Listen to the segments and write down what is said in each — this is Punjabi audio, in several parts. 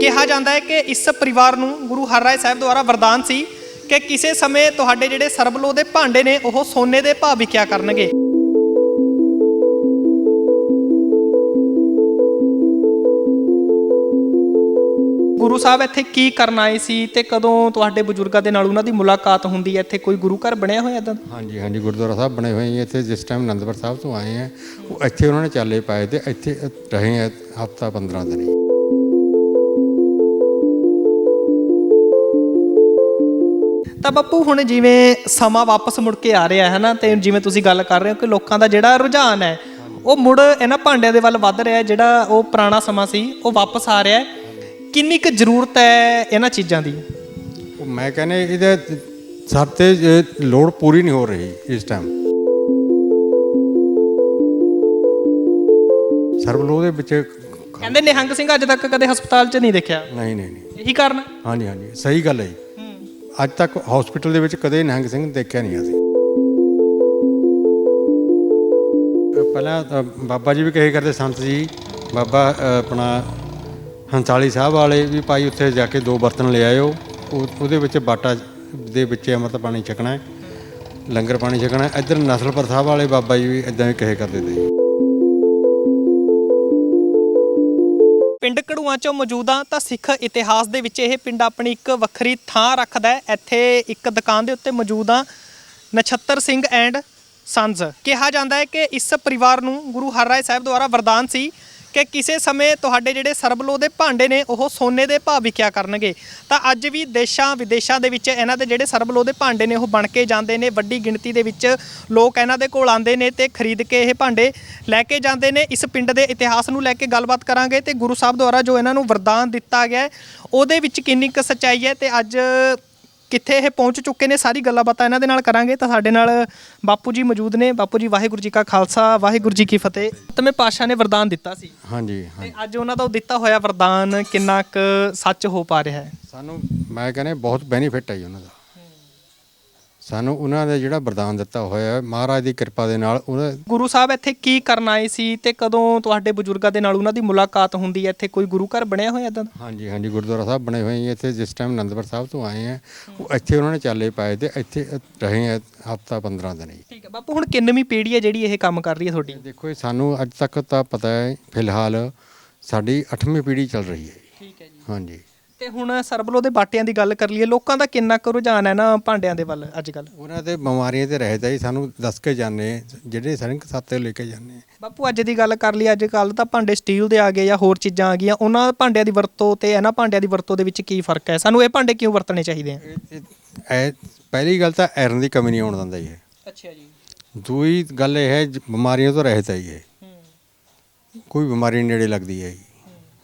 ਕਿਹਾ ਜਾਂਦਾ ਹੈ ਕਿ ਇਸ ਪਰਿਵਾਰ ਨੂੰ ਗੁਰੂ ਹਰਰਾਏ ਸਾਹਿਬ ਦੁਆਰਾ ਵਰਦਾਨ ਸੀ ਕਿ ਕਿਸੇ ਸਮੇਂ ਤੁਹਾਡੇ ਜਿਹੜੇ ਸਰਬਲੋ ਦੇ ਭਾਂਡੇ ਨੇ, ਉਹ ਸੋਨੇ ਦੇ ਭਾਅ ਵਿਕਿਆ ਕਰਨਗੇ। ਗੁਰੂ ਸਾਹਿਬ ਇੱਥੇ ਕੀ ਕਰਨ ਆਏ ਸੀ ਤੇ ਕਦੋਂ ਤੁਹਾਡੇ ਬਜ਼ੁਰਗਾਂ ਦੇ ਨਾਲ ਉਹਨਾਂ ਦੀ ਮੁਲਾਕਾਤ ਹੁੰਦੀ ਹੈ? ਇੱਥੇ ਕੋਈ ਗੁਰੂ ਘਰ ਬਣਿਆ ਹੋਇਆ ਇਦਾਂ? ਹਾਂਜੀ ਹਾਂਜੀ ਗੁਰਦੁਆਰਾ ਸਾਹਿਬ ਬਣੇ ਹੋਏ ਇੱਥੇ ਜਿਸ ਟਾਈਮ ਅਨੰਦਪੁਰ ਸਾਹਿਬ ਤੋਂ ਆਏ ਆ ਉਹ ਇੱਥੇ ਉਹਨਾਂ ਨੇ ਚਾਲੇ ਪਾਏ ਤੇ ਇੱਥੇ ਰਹੇ ਆ ਹਫਤਾ 15 ਦਿਨ ਹੀ। ਤਾਂ ਬਾਪੂ ਹੁਣ ਜਿਵੇਂ ਸਮਾਂ ਵਾਪਸ ਮੁੜ ਕੇ ਆ ਰਿਹਾ ਹੈ ਨਾ ਤੇ ਜਿਵੇਂ ਤੁਸੀਂ ਗੱਲ ਕਰ ਰਹੇ ਹੋ ਕਿ ਲੋਕਾਂ ਦਾ ਜਿਹੜਾ ਰੁਝਾਨ ਹੈ ਉਹ ਮੁੜ ਇਹਨਾਂ ਭਾਂਡਿਆਂ ਦੇ ਵੱਲ ਵੱਧ ਰਿਹਾ ਹੈ ਜਿਹੜਾ ਉਹ ਪੁਰਾਣਾ ਸਮਾਂ ਸੀ ਉਹ ਵਾਪਸ ਆ ਰਿਹਾ ਹੈ। ਕਿੰਨੀ ਕੁ ਜ਼ਰੂਰਤ ਹੈ ਇਹਨਾਂ ਚੀਜ਼ਾਂ ਦੀ? ਉਹ ਮੈਂ ਕਹਿੰਦੇ ਇਹਦੇ ਸਾਡੇ ਇਹ ਲੋੜ ਪੂਰੀ ਨਹੀਂ ਹੋ ਰਹੀ ਇਸ ਟਾਈਮ ਸਰਬਲੋਹ ਦੇ ਵਿੱਚ ਕਹਿੰਦੇ ਨਿਹੰਗ ਸਿੰਘ ਅੱਜ ਤੱਕ ਕਦੇ ਹਸਪਤਾਲ 'ਚ ਨਹੀਂ ਦੇਖਿਆ? ਨਹੀਂ ਨਹੀਂ ਨਹੀਂ। ਇਹੀ ਕਾਰਨ? ਹਾਂਜੀ ਹਾਂਜੀ ਸਹੀ ਗੱਲ ਹੈ ਜੀ। ਅੱਜ ਤੱਕ ਹਸਪੀਟਲ ਦੇ ਵਿੱਚ ਕਦੇ ਨਿਹੰਗ ਸਿੰਘ ਦੇਖਿਆ ਨਹੀਂ ਅਸੀਂ। ਪਹਿਲਾਂ ਬਾਬਾ ਜੀ ਵੀ ਕਹੇ ਕਰਦੇ ਸੰਤ ਜੀ ਬਾਬਾ ਆਪਣਾ ਹੰਸਾਲੀ ਸਾਹਿਬ ਵਾਲੇ ਵੀ ਭਾਈ ਉੱਥੇ ਜਾ ਕੇ ਦੋ ਬਰਤਨ ਲੈ ਆਇਓ। ਉਹਦੇ ਵਿੱਚ ਬਾਟਾ ਦੇ ਵਿੱਚ ਅੰਮ੍ਰਿਤ ਪਾਣੀ ਛਕਣਾ ਹੈ, ਲੰਗਰ ਪਾਣੀ ਛਕਣਾ ਇੱਧਰ ਨਸਲਪੁਰ ਸਾਹਿਬ ਵਾਲੇ ਬਾਬਾ ਜੀ ਵੀ ਇਦਾਂ ਵੀ ਕਹੇ ਕਰਦੇ ਤੇ ਪਿੰਡ ਕੜੂਆਂ 'ਚੋਂ ਮੌਜੂਦ ਹਾਂ ਤਾਂ ਸਿੱਖ ਇਤਿਹਾਸ ਦੇ ਵਿੱਚ ਇਹ ਪਿੰਡ ਆਪਣੀ ਇੱਕ ਵੱਖਰੀ ਥਾਂ ਰੱਖਦਾ ਹੈ। ਇੱਥੇ ਇੱਕ ਦੁਕਾਨ ਦੇ ਉੱਤੇ ਮੌਜੂਦ ਹਾਂ, ਨਛੱਤਰ ਸਿੰਘ ਐਂਡ ਸੰਸ ਕਿਹਾ ਜਾਂਦਾ ਹੈ ਕਿ ਇਸ ਪਰਿਵਾਰ ਨੂੰ ਗੁਰੂ ਹਰਰਾਏ ਸਾਹਿਬ ਦੁਆਰਾ ਵਰਦਾਨ ਸੀ। ਕਿ ਕਿਸੇ ਸਮੇਂ ਤੁਹਾਡੇ ਜਿਹੜੇ ਸਰਬਲੋ ਦੇ ਭਾਂਡੇ ਨੇ, ਉਹ ਸੋਨੇ ਦੇ ਭਾਅ ਵਿਕਿਆ ਕਰਨਗੇ। ਤਾਂ ਅੱਜ ਵੀ ਦੇਸ਼ਾਂ ਵਿਦੇਸ਼ਾਂ ਦੇ ਵਿੱਚ ਇਹਨਾਂ ਦੇ ਜਿਹੜੇ ਸਰਬਲੋ ਦੇ ਭਾਂਡੇ ਨੇ, ਉਹ ਬਣ ਕੇ ਜਾਂਦੇ ਨੇ। ਵੱਡੀ ਗਿਣਤੀ ਦੇ ਵਿੱਚ ਲੋਕ ਇਹਨਾਂ ਦੇ ਕੋਲ ਆਉਂਦੇ ਨੇ ਤੇ ਖਰੀਦ ਕੇ ਇਹ ਭਾਂਡੇ ਲੈ ਕੇ ਜਾਂਦੇ ਨੇ। ਇਸ ਪਿੰਡ ਦੇ ਇਤਿਹਾਸ ਨੂੰ ਲੈ ਕੇ ਗੱਲਬਾਤ ਕਰਾਂਗੇ ਤੇ ਗੁਰੂ ਸਾਹਿਬ ਦੁਆਰਾ ਜੋ ਇਹਨਾਂ ਨੂੰ ਵਰਦਾਨ ਦਿੱਤਾ ਗਿਆ ਉਹਦੇ ਵਿੱਚ ਕਿੰਨੀ ਕੁ ਸੱਚਾਈ ਹੈ ਤੇ ਅੱਜ ਕਿੱਥੇ ਇਹ ਪਹੁੰਚ ਚੁੱਕੇ ਨੇ ਸਾਰੀ ਗੱਲਾਂ ਬਾਤਾਂ ਇਹਨਾਂ ਦੇ ਨਾਲ ਕਰਾਂਗੇ। ਤਾਂ ਸਾਡੇ ਨਾਲ ਬਾਪੂ ਜੀ ਮੌਜੂਦ ਨੇ। ਬਾਪੂ ਜੀ ਵਾਹਿਗੁਰੂ ਜੀ ਕਾ ਖਾਲਸਾ ਵਾਹਿਗੁਰੂ ਜੀ ਕੀ ਫਤਿਹ। ਤਮੇ ਪਾਸ਼ਾ ਨੇ ਵਰਦਾਨ ਦਿੱਤਾ ਸੀ। ਹਾਂਜੀ ਤੇ ਅੱਜ ਉਹਨਾਂ ਦਾ ਉਹ ਦਿੱਤਾ ਹੋਇਆ ਵਰਦਾਨ ਕਿੰਨਾ ਕੁ ਸੱਚ ਹੋ ਪਾ ਰਿਹਾ ਹੈ? ਸਾਨੂੰ ਮੈਂ ਕਹਿੰਦਾ ਬਹੁਤ ਬੈਨੀਫਿਟ ਹੈ ਜੀ ਉਹਨਾਂ ਦਾ। ਸਾਨੂੰ ਉਹਨਾਂ ਦਾ ਜਿਹੜਾ ਵਰਦਾਨ ਦਿੱਤਾ ਹੋਇਆ ਹੈ ਮਹਾਰਾਜ ਦੀ ਕਿਰਪਾ ਦੇ ਨਾਲ ਉਹਨਾਂ ਗੁਰੂ ਸਾਹਿਬ ਇੱਥੇ ਕੀ ਕਰਨ ਆਏ ਸੀ ਤੇ ਕਦੋਂ ਤੁਹਾਡੇ ਬਜ਼ੁਰਗਾਂ ਦੇ ਨਾਲ ਉਹਨਾਂ ਦੀ ਮੁਲਾਕਾਤ ਹੁੰਦੀ ਹੈ? ਇੱਥੇ ਕੋਈ ਗੁਰੂ ਘਰ ਬਣਿਆ ਹੋਇਆ ਇਦਾਂ ਹਾਂਜੀ ਹਾਂਜੀ ਗੁਰਦੁਆਰਾ ਸਾਹਿਬ ਬਣੇ ਹੋਏ ਇੱਥੇ ਜਿਸ ਟਾਈਮ ਅਨੰਦਪੁਰ ਸਾਹਿਬ ਤੋਂ ਆਏ ਆ ਉਹ ਇੱਥੇ ਉਹਨਾਂ ਨੇ ਚਾਲੇ ਪਾਏ ਤੇ ਇੱਥੇ ਰਹੇ ਆ ਹਫਤਾ 15 ਦਿਨ ਹੀ। ਠੀਕ ਹੈ ਬਾਪੂ ਹੁਣ ਕਿੰਨਵੀਂ ਪੀੜ੍ਹੀ ਹੈ ਜਿਹੜੀ ਇਹ ਕੰਮ ਕਰ ਰਹੀ ਹੈ ਤੁਹਾਡੀ? ਦੇਖੋ ਇਹ ਸਾਨੂੰ ਅੱਜ ਤੱਕ ਤਾਂ ਪਤਾ ਹੈ ਫਿਲਹਾਲ ਸਾਡੀ 8ਵੀਂ ਪੀੜ੍ਹੀ ਚੱਲ ਰਹੀ ਹੈ। ਠੀਕ ਹੈ ਜੀ। ਹਾਂਜੀ। ਤੇ ਹੁਣ ਸਰਬਲੋ ਦੇ ਬਾਟਿਆਂ ਦੀ ਗੱਲ ਕਰ ਲਈਏ ਲੋਕਾਂ ਦਾ ਕਿੰਨਾ ਕੁ ਰੁਝਾਨ ਹੈ ਨਾ ਭਾਂਡਿਆਂ ਦੇ ਵੱਲ ਅੱਜ ਕੱਲ ਉਹਨਾਂ ਦੇ ਬਿਮਾਰੀਆਂ ਤੇ ਰਹਿਤ ਹੈ ਸਾਨੂੰ ਦੱਸ ਕੇ ਜਾਂਦੇ ਜਿਹੜੇ ਸਿੰਘ ਸਾਤੇ ਲੈ ਕੇ ਜਾਂਦੇ ਬਾਪੂ ਅੱਜ ਦੀ ਗੱਲ ਕਰ ਲਈ ਅੱਜ ਕੱਲ ਤਾਂ ਭਾਂਡੇ ਸਟੀਲ ਦੇ ਆ ਗਏ ਜਾਂ ਹੋਰ ਚੀਜ਼ਾਂ ਆ ਗਈਆਂ ਉਹਨਾਂ ਭਾਂਡਿਆਂ ਦੀ ਵਰਤੋਂ ਤੇ ਇਹਨਾਂ ਭਾਂਡਿਆਂ ਦੀ ਵਰਤੋਂ ਦੇ ਵਿੱਚ ਕੀ ਫ਼ਰਕ ਹੈ? ਸਾਨੂੰ ਇਹ ਭਾਂਡੇ ਕਿਉਂ ਵਰਤਣੇ ਚਾਹੀਦੇ ਆ? ਪਹਿਲੀ ਗੱਲ ਤਾਂ ਆਇਰਨ ਦੀ ਕਮੀ ਨਹੀਂ ਆਉਣ ਦਿੰਦਾ ਇਹ। ਅੱਛਾ ਜੀ। ਦੂਈ ਗੱਲ ਇਹ ਹੈ ਬਿਮਾਰੀਆਂ ਤੋਂ ਰਹਿਤ ਹੈ ਇਹ। ਕੋਈ ਬਿਮਾਰੀ ਨੇੜੇ ਲੱਗਦੀ ਹੈ ਜੀ।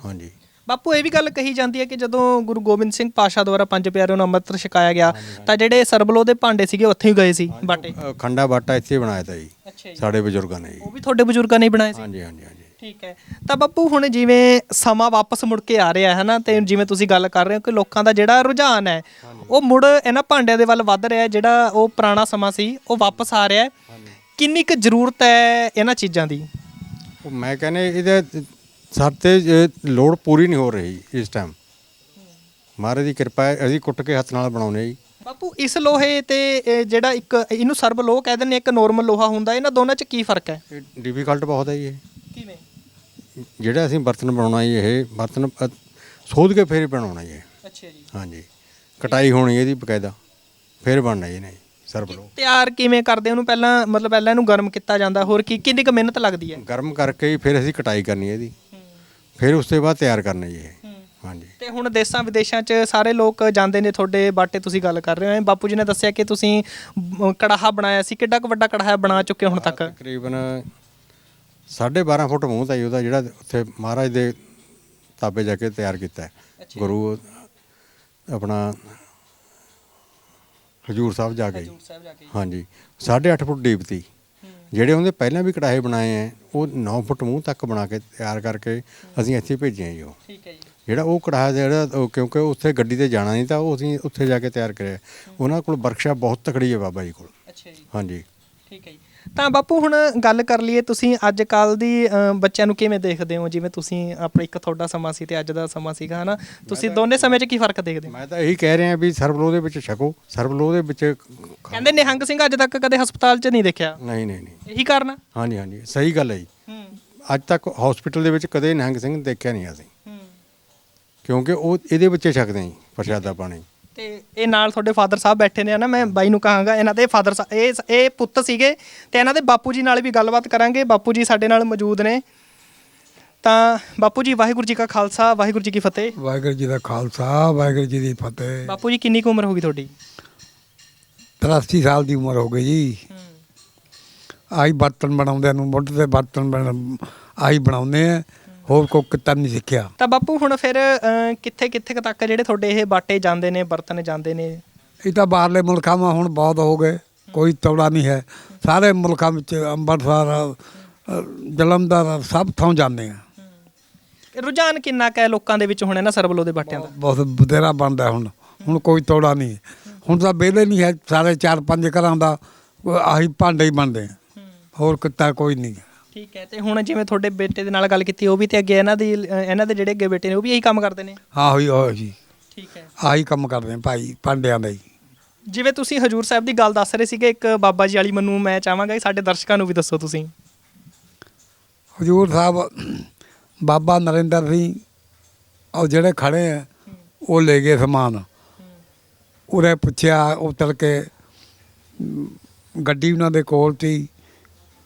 ਹਾਂਜੀ। ਬਾਪੂ ਇਹ ਵੀ ਗੱਲ ਕਹੀ ਜਾਂਦੀ ਹੈ ਕਿ ਜਦੋਂ ਗੁਰੂ ਗੋਬਿੰਦ ਸਿੰਘ ਪਾਸ਼ਾ ਦੁਆਰਾ ਪੰਜ ਪਿਆਰਿਆਂ ਨੂੰ ਅੰਮ੍ਰਿਤ ਛਕਾਇਆ ਗਿਆ ਤਾਂ ਜਿਹੜੇ ਸਰਬਲੋ ਦੇ ਭਾਂਡੇ ਸੀਗੇ ਉੱਥੇ ਹੀ ਗਏ ਸੀ ਬਾਟੇ। ਅ, ਖੰਡਾ ਬਾਟਾ ਇੱਥੇ ਬਣਾਇਆ ਤਾ ਜੀ। ਸਾਡੇ ਬਜ਼ੁਰਗਾਂ ਨੇ ਜੀ। ਉਹ ਵੀ ਤੁਹਾਡੇ ਬਜ਼ੁਰਗਾਂ ਨੇ ਹੀ ਬਣਾਏ ਸੀ? ਹਾਂਜੀ ਹਾਂਜੀ ਹਾਂਜੀ। ਠੀਕ ਹੈ। ਤਾਂ ਬਾਪੂ ਹੁਣ ਜਿਵੇਂ ਸਮਾਂ ਵਾਪਸ ਮੁੜ ਕੇ ਆ ਰਿਹਾ ਹੈ ਨਾ ਤੇ ਜਿਵੇਂ ਤੁਸੀਂ ਗੱਲ ਕਰ ਰਹੇ ਹੋ ਕਿ ਲੋਕਾਂ ਦਾ ਜਿਹੜਾ ਰੁਝਾਨ ਹੈ ਉਹ ਮੁੜ ਇਹਨਾਂ ਭਾਂਡਿਆਂ ਦੇ ਵੱਲ ਵੱਧ ਰਿਹਾ ਹੈ ਜਿਹੜਾ ਉਹ ਪੁਰਾਣਾ ਸਮਾਂ ਸੀ ਉਹ ਵਾਪਸ ਆ ਰਿਹਾ ਹੈ। ਕਿੰਨੀ ਕੁ ਜ਼ਰੂਰਤ ਹੈ ਇਹਨਾਂ ਚੀਜ਼ਾਂ ਦੀ? ਉਹ ਮੈਂ ਕਹਿੰਦੇ ਇਹਦੇ ਸਾਡੇ ਲੋੜ ਪੂਰੀ ਨਹੀਂ ਹੋ ਰਹੀ ਇਸ ਟਾਈਮ ਮਹਾਰਾਜ ਦੀ ਕਿਰਪਾ ਹੈ ਅਸੀਂ ਕੁੱਟ ਕੇ ਹੱਥ ਨਾਲ ਬਣਾਉਨੇ ਜੀ। ਬਾਪੂ ਇਸ ਲੋਹੇ ਤੇ ਇਹ ਜਿਹੜਾ ਇੱਕ ਇਹਨੂੰ ਸਰਬ ਲੋਹ ਕਹਿ ਦਿੰਦੇ ਇੱਕ ਨੋਰਮਲ ਲੋਹਾ ਹੁੰਦਾ ਇਹਨਾਂ ਦੋਨਾਂ 'ਚ ਕੀ ਫ਼ਰਕ ਹੈ? ਡਿਫਿਕਲਟ ਬਹੁਤ ਹੈ ਜੀ ਇਹ। ਕਿਵੇਂ? ਜਿਹੜਾ ਅਸੀਂ ਬਰਤਨ ਬਣਾਉਣਾ ਜੀ ਇਹ ਬਰਤਨ ਅ, ਸੋਧ ਕੇ ਫੇਰ ਬਣਾਉਣਾ ਜੀ ਇਹ। ਅੱਛਾ ਜੀ। ਹਾਂਜੀ। ਕਟਾਈ ਹੋਣੀ ਇਹਦੀ ਬਕਾਇਦਾ। ਫੇਰ ਬਣਨਾ ਜੀ ਨਹੀਂ ਸਰਬ ਲੋ ਤਿਆਰ ਕਿਵੇਂ ਕਰਦੇ ਉਹਨੂੰ ਪਹਿਲਾਂ ਮਤਲਬ ਪਹਿਲਾਂ ਇਹਨੂੰ ਗਰਮ ਕੀਤਾ ਜਾਂਦਾ ਹੋਰ ਕੀ ਕਿੰਨੀ ਕੁ ਮਿਹਨਤ ਲੱਗਦੀ ਹੈ? ਗਰਮ ਕਰਕੇ ਹੀ ਫਿਰ ਅਸੀਂ ਕਟਾਈ ਕਰਨੀ ਹੈ ਇਹਦੀ। ਫਿਰ ਉਸ ਤੋਂ ਬਾਅਦ ਤਿਆਰ ਕਰਨਾ ਜੀ ਇਹ। ਹਾਂਜੀ। ਤੇ ਹੁਣ ਦੇਸਾਂ ਵਿਦੇਸ਼ਾਂ 'ਚ ਸਾਰੇ ਲੋਕ ਜਾਂਦੇ ਨੇ ਤੁਹਾਡੇ ਬਾਟੇ ਤੁਸੀਂ ਗੱਲ ਕਰ ਰਹੇ ਹੋ। ਬਾਪੂ ਜੀ ਨੇ ਦੱਸਿਆ ਕਿ ਤੁਸੀਂ ਮ, ਕੜਾਹਾ ਬਣਾਇਆ ਸੀ। ਕਿੱਡਾ ਕੁ ਵੱਡਾ ਕੜਾਹਾ ਬਣਾ ਚੁੱਕੇ ਹੋ ਹੁਣ ਤੱਕ? ਤਕਰੀਬਨ 12.5 ਫੁੱਟ ਮੂੰਹ ਤਾਂ ਜੀ ਉਹਦਾ ਜਿਹੜਾ ਉੱਥੇ ਮਹਾਰਾਜ ਦੇ ਤਾਬੇ ਜਾ ਕੇ ਤਿਆਰ ਕੀਤਾ ਹੈ। ਗੁਰੂ ਆਪਣਾ ਹਜੂਰ ਸਾਹਿਬ ਜਾ ਕੇ। ਜੀ। ਹਾਂਜੀ। 8.5 ਫੁੱਟ ਡੀਪ ਤੀ ਜਿਹੜੇ ਉਹਦੇ ਪਹਿਲਾਂ ਵੀ ਕੜਾਹੇ ਬਣਾਏ ਆ ਉਹ 9 ਫੁੱਟ ਮੂੰਹ ਤੱਕ ਬਣਾ ਕੇ ਤਿਆਰ ਕਰਕੇ ਅਸੀਂ ਇੱਥੇ ਭੇਜੇ ਆ ਜੀ ਉਹ। ਠੀਕ ਹੈ ਜੀ। ਜਿਹੜਾ ਉਹ ਕੜਾਹਾ ਜਿਹੜਾ ਉਹ ਕਿਉਂਕਿ ਉੱਥੇ ਗੱਡੀ ਤੇ ਜਾਣਾ ਨਹੀਂ ਤਾਂ ਉਹ ਅਸੀਂ ਉੱਥੇ ਜਾ ਕੇ ਤਿਆਰ ਕਰਿਆ। ਉਹਨਾਂ ਕੋਲ ਵਰਕਸ਼ਾਪ ਬਹੁਤ ਤਕੜੀ ਹੈ ਬਾਬਾ ਜੀ ਕੋਲ। ਅੱਛਾ ਜੀ। ਹਾਂਜੀ। ਠੀਕ ਹੈ ਜੀ। ਤਾਂ ਬਾਪੂ ਹੁਣ ਗੱਲ ਕਰ ਲਈਏ ਤੁਸੀਂ ਅੱਜ ਕੱਲ ਦੀ ਅ, ਬੱਚਿਆਂ ਨੂੰ ਕਿਵੇਂ ਦੇਖਦੇ ਹੋ? ਜਿਵੇਂ ਤੁਸੀਂ ਆਪਣਾ ਇੱਕ ਤੁਹਾਡਾ ਸਮਾਂ ਸੀ ਤੇ ਅੱਜ ਦਾ ਸਮਾਂ ਸੀਗਾ ਹਨਾ? ਤੁਸੀਂ ਦੋਨੇ ਸਮੇਂ 'ਚ ਕੀ ਫ਼ਰਕ ਦੇਖਦੇ ਹੋ? ਮੈਂ ਤਾਂ ਇਹੀ ਕਹਿ ਰਿਹਾ ਵੀ ਸਰਬਲੋ ਦੇ ਵਿੱਚ ਛਕੋ। ਸਰਬਲੋ ਦੇ ਵਿੱਚ ਖਾ- ਕਹਿੰਦੇ ਨਿਹੰਗ ਸਿੰਘ ਅੱਜ ਤੱਕ ਕਦੇ ਹਸਪਤਾਲ 'ਚ ਨਹੀਂ ਦੇਖਿਆ? ਨਹੀਂ ਨਹੀਂ ਨਹੀਂ। ਇਹੀ ਕਾਰਨ ਆ? ਹਾਂਜੀ ਹਾਂਜੀ। ਸਹੀ ਗੱਲ ਹੈ ਜੀ। ਹੂੰ। ਅੱਜ ਤੱਕ ਹਸਪੀਟਲ ਦੇ ਵਿੱਚ ਕਦੇ ਨਿਹੰਗ ਸਿੰਘ ਦੇਖਿਆ ਨਹੀਂ ਅਸੀਂ। ਹੂੰ। ਕਿਉਂਕਿ ਉਹ ਇਹਦੇ ਵਿੱਚ ਛਕਦੇ ਜੀ ਪ੍ਰਸ਼ਾਦਾ ਪਾਣੀ। ਤੇ ਇਹ ਨਾਲ ਤੁਹਾਡੇ ਫਾਦਰ ਸਾਹਿਬ ਬੈਠੇ ਨੇ ਨਾ ਮੈਂ ਬਾਈ ਨੂੰ ਕਹਾਂਗਾ ਇਹਨਾਂ ਦੇ ਫਾਦਰ ਇਹ ਇਹ ਪੁੱਤ ਸੀਗੇ ਤੇ ਇਹਨਾਂ ਦੇ ਬਾਪੂ ਜੀ ਨਾਲ ਵੀ ਗੱਲਬਾਤ ਕਰਾਂਗੇ ਬਾਪੂ ਜੀ ਸਾਡੇ ਨਾਲ ਮੌਜੂਦ ਨੇ। ਤਾਂ ਬਾਪੂ ਜੀ ਵਾਹਿਗੁਰੂ ਜੀ ਕਾ ਖਾਲਸਾ ਵਾਹਿਗੁਰੂ ਜੀ ਕੀ ਫਤਿਹ। ਵਾਹਿਗੁਰੂ ਜੀ ਦਾ ਖਾਲਸਾ ਵਾਹਿਗੁਰੂ ਜੀ ਦੀ ਫਤਿਹ। ਬਾਪੂ ਜੀ ਕਿੰਨੀ ਕੁ ਉਮਰ ਹੋ ਗਈ ਤੁਹਾਡੀ? 83 ਸਾਲ ਦੀ ਉਮਰ ਹੋ ਗਈ ਜੀ। ਆਹੀ ਬਰਤਨ ਬਣਾਉਂਦੇ ਨੂੰ ਮੁੱਢ ਤੇ ਬਰਤਨ ਆਹੀ ਬਣਾਉਂਦੇ ਆ। ਹੋਰ ਕੋਈ ਕਿਤਾ ਨਹੀਂ ਸਿੱਖਿਆ। ਤਾਂ ਬਾਪੂ ਹੁਣ ਫਿਰ ਕਿੱਥੇ ਕਿੱਥੇ ਤੱਕ ਜਿਹੜੇ ਤੁਹਾਡੇ ਇਹ ਬਾਟੇ ਜਾਂਦੇ ਨੇ ਬਰਤਨ ਜਾਂਦੇ ਨੇ? ਇਹ ਤਾਂ ਬਾਹਰਲੇ ਮੁਲਕਾਂ ਮਾ ਹੁਣ ਬਹੁਤ ਹੋ ਗਏ। ਕੋਈ ਤੌੜਾ ਨਹੀਂ ਹੈ। ਸਾਰੇ ਮੁਲਕਾਂ ਵਿੱਚ ਅੰਮ੍ਰਿਤਸਰ ਜਲੰਧਰ ਸਭ ਥਾਂ ਜਾਂਦੇ ਆ। ਰੁਝਾਨ ਕਿੰਨਾ ਕੁ ਲੋਕਾਂ ਦੇ ਵਿੱਚ ਹੁਣ ਇਹਨਾਂ ਸਰਬਲੋ ਦੇ ਬਾਟਿਆਂ ਦਾ? ਬਹੁਤ ਬਥੇਰਾ ਬਣਦਾ ਹੁਣ। ਹੁਣ ਕੋਈ ਤੌੜਾ ਨਹੀਂ। ਹੁਣ ਤਾਂ ਵਿਹਲੇ ਨਹੀਂ ਹੈ ਸਾਰੇ ਚਾਰ ਪੰਜ ਘਰਾਂ ਦਾ ਆਹੀ ਭਾਂਡੇ ਹੀ ਬਣਦੇ ਹੋਰ ਕਿਤਾ ਕੋਈ ਨਹੀਂ। ਠੀਕ ਹੈ ਤੇ ਹੁਣ ਜਿਵੇਂ ਤੁਹਾਡੇ ਬੇਟੇ ਦੇ ਨਾਲ ਗੱਲ ਕੀਤੀ ਉਹ ਵੀ ਤੇ ਅੱਗੇ ਇਹਨਾਂ ਦੀ ਇਹਨਾਂ ਦੇ ਜਿਹੜੇ ਅੱਗੇ ਬੇਟੇ ਨੇ ਉਹ ਵੀ ਇਹੀ ਕੰਮ ਕਰਦੇ ਨੇ? ਹਾਂ ਹੋਈ ਹੋਈ ਜੀ। ਠੀਕ ਹੈ। ਆਹੀ ਕੰਮ ਕਰਦੇ ਆ ਭਾਈ ਭਾਂਡਿਆਂ ਦਾ ਹੀ। ਜਿਵੇਂ ਤੁਸੀਂ ਹਜੂਰ ਸਾਹਿਬ ਦੀ ਗੱਲ ਦੱਸ ਰਹੇ ਸੀਗੇ ਇੱਕ ਬਾਬਾ ਜੀ ਵਾਲੀ ਮੈਨੂੰ ਮੈਂ ਚਾਹਾਂਗਾ ਕਿ ਸਾਡੇ ਦਰਸ਼ਕਾਂ ਨੂੰ ਵੀ ਦੱਸੋ ਤੁਸੀਂ। ਹਜੂਰ ਸਾਹਿਬ ਬਾਬਾ ਨਰਿੰਦਰ ਸਿੰਘ ਉਹ ਜਿਹੜੇ ਖੜੇ ਆ ਉਹ ਲੈ ਗਏ ਸਮਾਨ। ਉਰੇ ਪੁੱਛਿਆ ਉਤਰ ਕੇ ਗੱਡੀ ਉਹਨਾਂ ਦੇ ਕੋਲ ਸੀ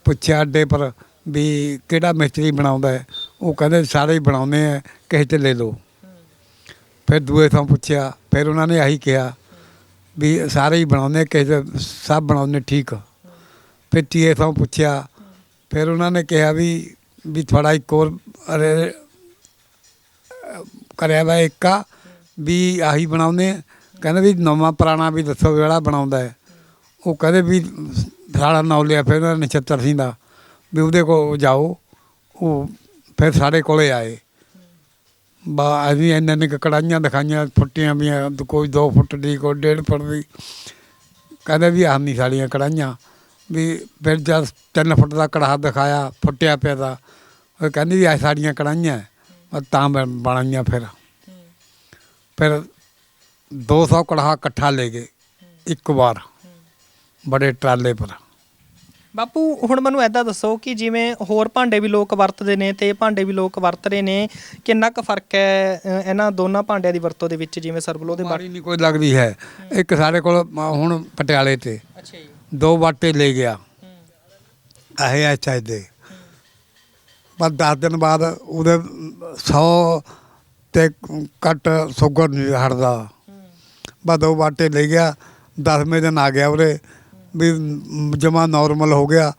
ਪੁੱਛਿਆ ਅੱਡੇ ਪਰ ਵੀ ਕਿਹੜਾ ਮਿਸਤਰੀ ਬਣਾਉਂਦਾ ਉਹ ਕਹਿੰਦੇ ਸਾਰੇ ਹੀ ਬਣਾਉਂਦੇ ਆ, ਕਿਸੇ ਤੇ ਲੈ ਲਓ। ਫਿਰ ਦੂਏ ਥਾਂ ਪੁੱਛਿਆ, ਫਿਰ ਉਹਨਾਂ ਨੇ ਆਹੀ ਕਿਹਾ ਵੀ ਸਾਰੇ ਹੀ ਬਣਾਉਂਦੇ ਕਿਸੇ ਤੇ ਸਭ ਬਣਾਉਂਦੇ ਠੀਕ। ਫਿਰ ਤੀਏ ਤੋਂ ਪੁੱਛਿਆ, ਫਿਰ ਉਹਨਾਂ ਨੇ ਕਿਹਾ ਵੀ ਵੀ ਥੋੜਾ ਇੱਕ ਹੋਰ ਅਰੇ, ਕਰਿਆ ਵਾ ਇੱਕਾ ਵੀ ਆਹੀ ਬਣਾਉਂਦੇ ਕਹਿੰਦੇ ਵੀ ਨਵਾਂ ਪੁਰਾਣਾ ਵੀ ਦੱਸੋ ਜਿਹੜਾ ਬਣਾਉਂਦਾ ਹੈ। ਉਹ ਕਹਿੰਦੇ ਵੀ ਸਾਡਾ ਨਾਂ ਲਿਆ ਫਿਰ ਉਹਨਾਂ ਨੇ ਨਛੱਤਰ ਸਿੰਘ ਦਾ ਵੀ ਉਹਦੇ ਕੋਲ ਜਾਓ, ਉਹ ਫਿਰ ਸਾਡੇ ਕੋਲੇ ਆਏ। ਬਾ, ਅਸੀਂ ਇੰਨੇ ਨੇ ਕੜਾਈਆਂ ਦਿਖਾਈਆਂ, ਫੁੱਟੀਆਂ ਵੀ ਕੋਈ 2 ਫੁੱਟ ਦੀ, ਕੋਈ 1.5 ਫੁੱਟ ਦੀ। ਕਹਿੰਦੇ ਵੀ ਆਹ ਨਹੀਂ ਸਾਡੀਆਂ ਕੜਾਈਆਂ ਵੀ ਫਿਰ ਜਦ 3 ਫੁੱਟ ਦਾ ਕੜਾਹ ਦਿਖਾਇਆ, ਫੁੱਟਿਆ ਪਿਆ ਦਾ ਉਹ ਕਹਿੰਦੀ ਵੀ ਆਹ ਸਾਡੀਆਂ ਕੜਾਈਆਂ ਹੈ। ਤਾਂ ਬਣ- ਬਣਾਈਆਂ ਫਿਰ। ਫਿਰ 200 ਕੜਾਹ ਇਕੱਠਾ ਲੈ ਗਏ, ਇੱਕ ਵਾਰ, ਬੜੇ ਟਰਾਲੇ ਪਰ। ਬਾਪੂ ਹੁਣ ਮੈਨੂੰ ਐਦਾਂ ਦੱਸੋ ਕਿ ਜਿਵੇਂ ਹੋਰ ਭਾਂਡੇ ਵੀ ਲੋਕ ਵਰਤਦੇ ਨੇ ਤੇ ਇਹ ਭਾਂਡੇ ਵੀ ਲੋਕ ਵਰਤ ਰਹੇ ਨੇ ਕਿੰਨਾ ਕੁ ਫ਼ਰਕ ਹੈ ਇਹਨਾਂ ਦੋਨਾਂ ਭਾਂਡਿਆਂ ਦੀ ਵਰਤੋਂ ਦੇ ਵਿੱਚ ਜਿਵੇਂ ਸਰਬਲੋ ਦੇ ਬਾਟੇ ਮਾਰੀ ਨਹੀਂ ਕੋਈ ਲੱਗਦੀ ਹੈ। ਇੱਕ ਸਾਡੇ ਕੋਲ ਹੁਣ ਪਟਿਆਲੇ ਤੇ ਅੱਛਾ ਜੀ। ਦੋ ਬਾਟੇ ਲੈ ਗਿਆ। ਇਹ ਅੱਛਾ ਦੇ। ਪਰ 10 ਦਿਨ ਬਾਅਦ ਉਹਦੇ 100 ਤੇ ਕੱਟ ਸ਼ੂਗਰ ਨਹੀਂ ਹਟਦਾ। ਬਸ ਦੋ ਬਾਟੇ ਲੈ ਗਿਆ 10ਵੇਂ ਦਿਨ ਆ ਗਿਆ ਉਹਦੇ ਵੀ ਜਮਾ ਨਾਰਮਲ ਹੋ ਗਿਆ।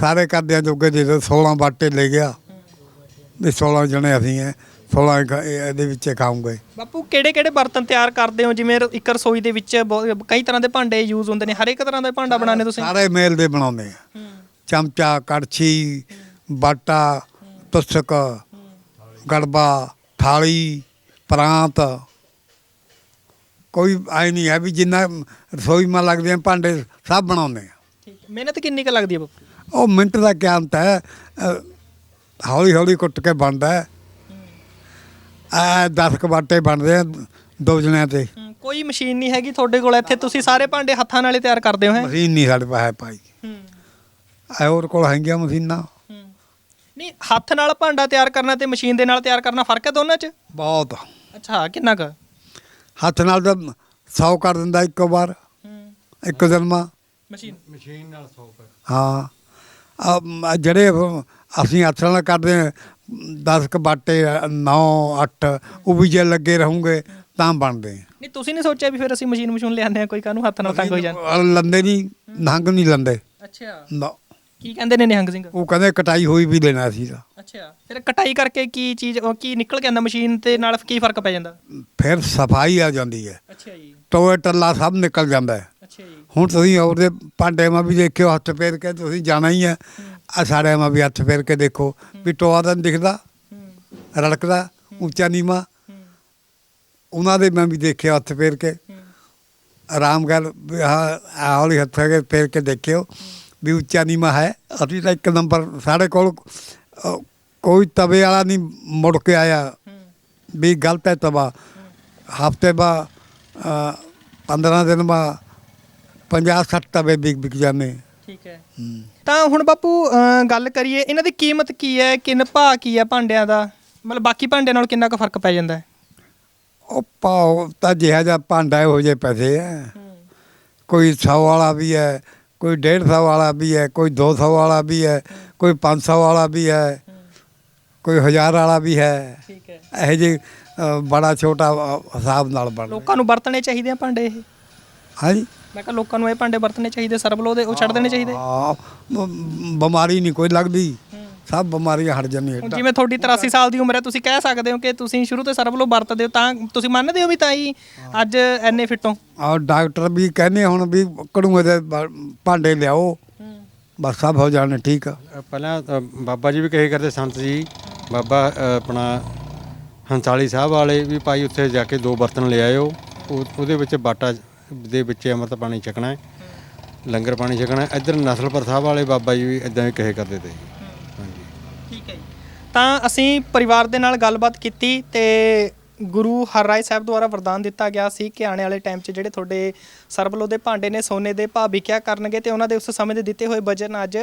ਸਾਰੇ ਕਰਦਿਆਂ ਜੋਗੇ ਦੇ 16 ਬਾਟੇ ਲੈ ਗਿਆ। ਵੀ 16 ਜਣੇ ਅਸੀਂ ਹੈ 16 ਗ- ਇਹ- ਇਹਦੇ ਵਿੱਚ ਖਾਉਂਗੇ ਬਾਪੂ ਕਿਹੜੇ ਕਿਹੜੇ ਬਰਤਨ ਤਿਆਰ ਕਰਦੇ ਹੋ? ਜਿਵੇਂ ਰ- ਇੱਕ ਰਸੋਈ ਦੇ ਵਿੱਚ ਬਹੁਤ- ਕਈ ਤਰ੍ਹਾਂ ਦੇ ਭਾਂਡੇ ਯੂਜ਼ ਹੁੰਦੇ ਨੇ। ਹਰ ਇੱਕ ਤਰ੍ਹਾਂ ਦਾ ਭਾਂਡਾ ਬਣਾਉਂਦੇ ਤੁਸੀਂ? ਸਾਰੇ ਮੇਲ ਦੇ ਬਣਾਉਂਦੇ ਆ। ਚਮਚਾ ਕੜਛੀ ਬਾਟਾ ਤੁਸਕ ਗੜਬਾ ਥਾਲੀ ਪ੍ਰਾਂਤ। ਕੋਈ ਆਈ ਨਹੀਂ ਹੈ ਵੀ ਜਿੰਨਾ ਰਸੋਈ ਮਾ ਲੱਗਦੇ ਆ ਭਾਂਡੇ ਸਭ ਬਣਾਉਂਦੇ ਆ। ਠੀਕ ਹੈ। ਮਿਹਨਤ ਕਿੰਨੀ ਕੁ ਲੱਗਦੀ ਹੈ ਬਾਪੂ? ਉਹ ਮਿੰਟ ਦਾ ਕੀ ਅੰਤ ਹੈ ਹੌਲੀ ਹੌਲੀ ਕੁੱਟ ਕੇ ਬਣਦਾ ਹੈ। ਆ 10 ਕਬਾਟੇ ਬਣਦੇ ਆ ਦੋ ਜਣਿਆਂ ਤੇ ਹਮ, ਕੋਈ ਮਸ਼ੀਨ ਨਹੀਂ ਹੈਗੀ ਤੁਹਾਡੇ ਕੋਲ ਇੱਥੇ ਤੁਸੀਂ ਸਾਰੇ ਭਾਂਡੇ ਹੱਥਾਂ ਨਾਲ ਤਿਆਰ ਕਰਦੇ ਹੋ ਹੈ? ਮਸ਼ੀਨ ਨਹੀਂ ਸਾਡੇ ਪਾਸ ਹੈ ਭਾਈ। ਐ ਹੋਰ ਕੋਲ ਹੈਗੀਆਂ ਮਸ਼ੀਨਾਂ। ਨਹੀਂ ਹੱਥ ਨਾਲ ਭਾਂਡਾ ਤਿਆਰ ਕਰਨਾ ਤੇ ਮਸ਼ੀਨ ਦੇ ਨਾਲ ਤਿਆਰ ਕਰਨਾ ਫ਼ਰਕ ਹੈ ਦੋਨਾਂ 'ਚ? ਬਹੁਤ। ਅੱਛਾ ਕਿੰਨਾ ਕੁ? ਹੱਥ ਨਾਲ ਤਾਂ 100 ਕਰ ਦਿੰਦਾ ਇੱਕੋ ਵਾਰ ਇੱਕ ਦਿਨ ਮਾ ਮਸ਼ੀਨ। ਮਸ਼ੀਨ ਨਾਲ 100 ਕਰ। ਹਾਂ। ਆ ਜਿਹੜੇ ਅਸੀਂ ਹੱਥ ਨਾਲ ਕਰਦੇ 10 ਕ ਬਾਟੇ 9 8 ਉਹ ਵੀ ਜੇ ਲੱਗੇ ਰਹੂਗੇ ਤਾਂ ਬਣਦੇ। ਨਹੀਂ ਤੁਸੀਂ ਨਹੀਂ ਸੋਚਿਆ ਵੀ ਫਿਰ ਅਸੀਂ ਮਸ਼ੀਨ ਮਸ਼ੂਨ ਲਿਆਉਂਦੇ ਆ ਕੋਈ ਕਾਹਨੂੰ ਹੱਥ ਨਾਲ ਤੰਗ ਹੋ ਅਹ ਲੰਦੇ ਨਹੀਂ ਨੰਗ ਨਹੀਂ ਲੰਦੇ। ਅੱਛਾ। ਨਾ ਕੀ ਕਹਿੰਦੇ ਨੇ ਨਿਹੰਗ ਸਿੰਘ? ਉਹ ਕਹਿੰਦੇ ਕਟਾਈ ਹੋਈ ਵੀ ਦੇਣਾ ਸੀ ਤਾਂ। ਅੱਛਾ ਫਿਰ ਕਟਾਈ ਕਰਕੇ ਕੀ ਚੀਜ਼ ਉਹ ਕੀ ਨਿਕਲ ਕੇ ਆਉਂਦਾ ਮਸ਼ੀਨ ਤੇ ਨਾਲ ਕੀ ਫ਼ਰਕ ਪੈ ਜਾਂਦਾ? ਫਿਰ ਸਫ਼ਾਈ ਆ ਜਾਂਦੀ ਹੈ। ਅੱਛਾ ਜੀ। ਟੋਏ ਟੱਲਾ ਸਭ ਨਿਕਲ ਜਾਂਦਾ ਹੈ। ਅੱਛਾ ਜੀ। ਹੁਣ ਤੁਸੀਂ ਉਹਦੇ ਭਾਂਡੇ ਮਾ ਵੀ ਦੇਖਿਓ ਹੱਥ ਫੇਰ ਕੇ ਤੁਸੀਂ ਜਾਣਾ ਹੀ ਹੈ। ਆ ਸਾਡੇ ਮਾ ਵੀ ਹੱਥ ਫੇਰ ਕੇ ਦੇਖੋ ਵੀ ਟੋਆ ਤਾਂ ਨੀ ਦਿਖਦਾ ਰੜਕਦਾ ਉੱਚਾ ਨੀਵਾਂ। ਉਹਨਾਂ ਦੇ ਮੈਂ ਵੀ ਦੇਖਿਆ ਹੱਥ ਫੇਰ ਕੇ। ਆਰਾਮ ਕਰ ਵੀ ਆਹ ਆਹ ਹੌਲੀ ਹੱਥ ਫੇਰ ਕੇ ਦੇਖਿਓ। ਵੀ ਉੱਚਾ ਨੀਵਾਂ ਹੈ। ਅਸੀਂ ਤਾਂ ਇੱਕ ਨੰਬਰ ਸਾਡੇ ਕੋਲ ਅ, ਕੋਈ ਤਵੇ ਵਾਲਾ ਨਹੀਂ ਮੁੜ ਕੇ ਆਇਆ। ਵੀ ਗਲਤ ਹੈ ਤਵਾ। ਹਫ਼ਤੇ ਬਾ 15 ਦਿਨ ਬਾ 50 60 ਤਵੇ ਵਿਕ ਵਿਕ ਜਾਂਦੇ। ਠੀਕ ਹੈ। ਤਾਂ ਹੁਣ ਬਾਪੂ ਗੱਲ ਕਰੀਏ ਇਹਨਾਂ ਦੀ ਕੀਮਤ ਕੀ ਹੈ? ਕਿੰਨ ਭਾਅ ਕੀ ਹੈ ਭਾਂਡਿਆਂ ਦਾ? ਮਤਲਬ ਬਾਕੀ ਭਾਂਡਿਆਂ ਨਾਲ ਕਿੰਨਾ ਕੁ ਫ਼ਰਕ ਪੈ ਜਾਂਦਾ ਹੈ? ਉਹ ਪਾਓ ਤਾਂ ਜਿਹਾ ਜਿਹਾ ਭਾਂਡਾ ਇਹੋ ਜਿਹੇ ਪੈਸੇ ਹੈ। ਕੋਈ 100 ਵਾਲਾ ਵੀ ਹੈ ਕੋਈ 150 ਵਾਲਾ ਵੀ ਹੈ ਕੋਈ 200 ਵਾਲਾ ਵੀ ਹੈ ਕੋਈ 500 ਵਾਲਾ ਵੀ ਹੈ ਕੋਈ 1000 ਵਾਲਾ ਵੀ ਹੈ। ਠੀਕ ਹੈ। ਇਹੋ ਅ, ਬੜਾ ਛੋਟਾ ਹਿਸਾਬ ਨਾਲ ਬਣਦਾ ਲੋਕਾਂ ਨੂੰ ਵਰਤਣੇ ਚਾਹੀਦੇ ਆ ਭਾਂਡੇ ਇਹ? ਹਾਂਜੀ? ਮੈਂ ਕਿਹਾ ਲੋਕਾਂ ਨੂੰ ਇਹ ਭਾਂਡੇ ਵਰਤਣੇ ਚਾਹੀਦੇ ਸਰਬਲੋ ਦੇ ਉਹ ਛੱਡ ਦੇਣੇ ਚਾਹੀਦੇ? ਹਾਂ ਬਿਮਾਰੀ ਨਹੀਂ ਕੋਈ ਲੱਗਦੀ। ਸਭ ਬਿਮਾਰੀਆਂ ਹਟ ਜਾਂਦੀਆਂ ਹੁਣ ਜਿਵੇਂ ਤੁਹਾਡੀ 83 ਸਾਲ ਦੀ ਉਮਰ ਹੈ ਤੁਸੀਂ ਕਹਿ ਸਕਦੇ ਹੋ ਕਿ ਤੁਸੀਂ ਸ਼ੁਰੂ ਤੋਂ ਸਰਬਲੋ ਵਰਤਦੇ ਹੋ ਤਾਂ ਤੁਸੀਂ ਮੰਨਦੇ ਹੋ ਵੀ ਤਾਂ ਹੀ ਅੱਜ ਐਨੇ ਫਿੱਟ ਹੋ? ਔਰ ਡਾਕਟਰ ਵੀ ਕਹਿੰਦੇ ਹੁਣ ਵੀ ਕੜੂਏ ਦੇ ਭਾਂਡੇ ਲਿਆਓ। ਬਸ ਸਭ ਹੋ ਜਾਣੇ ਠੀਕ ਪਹਿਲਾਂ ਅ, ਬਾਬਾ ਜੀ ਵੀ ਕਹੇ ਕਰਦੇ ਸੰਤ ਜੀ ਬਾਬਾ ਅ, ਆਪਣਾ ਹੰਸਾਲੀ ਸਾਹਿਬ ਵਾਲੇ ਵੀ ਭਾਈ ਉੱਥੇ ਜਾ ਕੇ ਦੋ ਬਰਤਨ ਲੈ ਆਇਓ। ਉਹ- ਉਹਦੇ ਵਿੱਚ ਬਾਟਾ ਦੇ ਵਿੱਚ ਅੰਮ੍ਰਿਤ ਪਾਣੀ ਛਕਣਾ ਹੈ ਲੰਗਰ ਪਾਣੀ ਛਕਣਾ ਹੈ। ਇੱਧਰ ਨਸਲਪੁਰ ਸਾਹਿਬ ਵਾਲੇ ਬਾਬਾ ਜੀ ਵੀ ਇਦਾਂ ਹੀ ਕਹੇ ਕਰਦੇ ਤੇ। ਤਾਂ ਅਸੀਂ ਪਰਿਵਾਰ ਦੇ ਨਾਲ ਗੱਲਬਾਤ ਕੀਤੀ ਤੇ ਗੁਰੂ ਹਰਰਾਏ ਸਾਹਿਬ ਦੁਆਰਾ ਵਰਦਾਨ ਦਿੱਤਾ ਗਿਆ ਸੀ ਕਿ ਆਉਣ ਵਾਲੇ ਟਾਈਮ 'ਚ ਜਿਹੜੇ ਤੁਹਾਡੇ ਸਰਬਲੋ ਦੇ ਭਾਂਡੇ ਨੇ, ਸੋਨੇ ਦੇ ਭਾਅ ਵਿਕਿਆ ਕਰਨਗੇ ਤੇ ਉਹਨਾਂ ਦੇ ਉਸ ਸਮੇਂ ਦੇ ਦਿੱਤੇ ਹੋਏ ਵਜਨ ਅੱਜ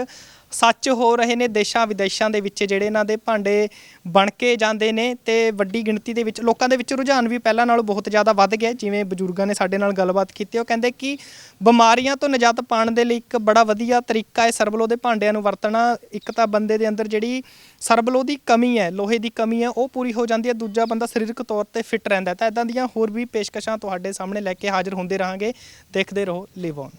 ਸੱਚ ਹੋ ਰਹੇ ਨੇ ਦੇਸ਼ਾਂ ਵਿਦੇਸ਼ਾਂ ਦੇ ਵਿੱਚ ਜਿਹੜੇ ਇਹਨਾਂ ਦੇ ਭਾਂਡੇ ਬਣ ਕੇ ਜਾਂਦੇ ਨੇ ਤੇ ਵੱਡੀ ਗਿਣਤੀ ਦੇ ਵਿੱਚ ਲੋਕਾਂ ਦੇ ਵਿੱਚ ਰੁਝਾਨ ਵੀ ਪਹਿਲਾਂ ਨਾਲੋਂ ਬਹੁਤ ਜ਼ਿਆਦਾ ਵੱਧ ਗਿਆ। ਜਿਵੇਂ ਬਜ਼ੁਰਗਾਂ ਨੇ ਸਾਡੇ ਨਾਲ ਗੱਲਬਾਤ ਕੀਤੀ, ਉਹ ਕਹਿੰਦੇ ਕਿ ਬਿਮਾਰੀਆਂ ਤੋਂ ਨਿਜਾਤ ਪਾਉਣ ਦੇ ਲਈ ਇੱਕ ਬੜਾ ਵਧੀਆ ਤਰੀਕਾ ਹੈ ਸਰਬਲੋ ਦੇ ਭਾਂਡਿਆਂ ਨੂੰ ਵਰਤਣਾ। ਇੱਕ ਤਾਂ ਬੰਦੇ ਦੇ ਅੰਦਰ ਜਿਹੜੀ ਸਰਬਲੋ ਦੀ ਕਮੀ ਹੈ, ਲੋਹੇ ਦੀ ਕਮੀ ਹੈ, ਉਹ ਪੂਰੀ ਹੋ ਜਾਂਦੀ ਹੈ। ਦੂਜਾ ਬੰਦਾ ਸਰੀਰਕ ਤੌਰ ਤੇ ਫਿੱਟ ਰਹਿੰਦਾ ਹੈ। ਤਾਂ ਇਦਾਂ ਦੀਆਂ ਹੋਰ ਵੀ ਪੇਸ਼ਕਸ਼ਾਂ ਤੁਹਾਡੇ ਸਾਹਮਣੇ ਲੈ ਕੇ ਹਾਜ਼ਰ ਹੁੰਦੇ ਰਹਾਂਗੇ। ਦੇਖਦੇ ਰਹੋ ਲਿਵ ਔਨ